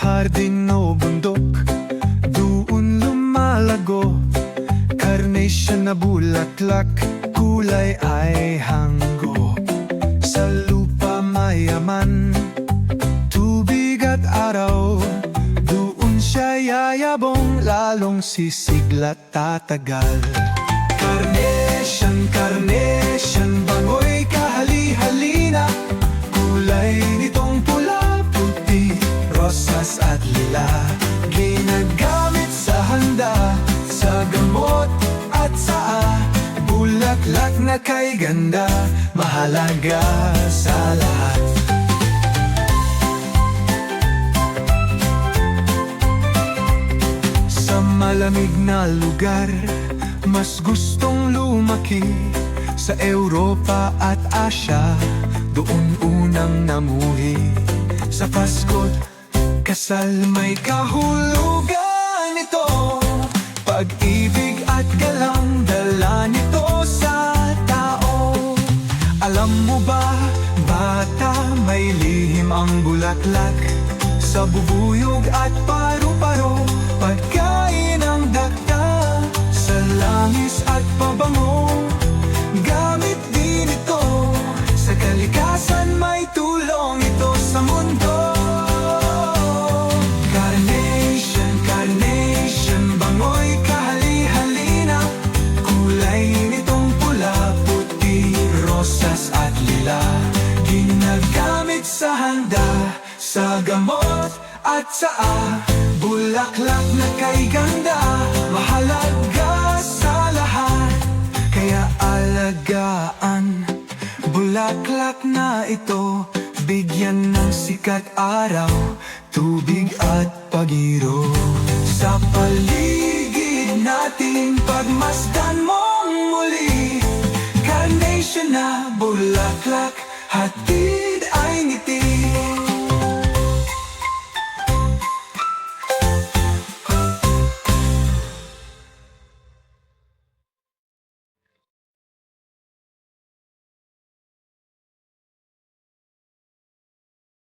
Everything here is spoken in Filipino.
hardin o bundok Doon lumalago. Carnation na bulaklak Kulay ay hanggo Sa lupa mayaman Tubig at araw. Doon siya yayabong Lalong sisiglat tatagal. Carnation, carnation Rosas at lila Ginagamit sa handa Sa gamot at sa Bulaklak na kay ganda. Mahalaga sa lahat. Sa malamig na lugar Mas gustong lumaki. Sa Europa at Asya Doon unang namuhi. Sa Pasko't kasal may kahulugan ito. Pag-ibig at galang dala nito sa tao. Alam mo ba, bata, may lihim ang bulaklak. Sa bubuyog at paru-paro handa Sa gamot at sa Bulaklak na kay ganda. Mahalaga sa lahat Kaya alagaan. Bulaklak na ito Bigyan ng sikat araw Tubig at pagiro. Sa paligid natin Pagmasdan mong muli Carnation na bulaklak Hati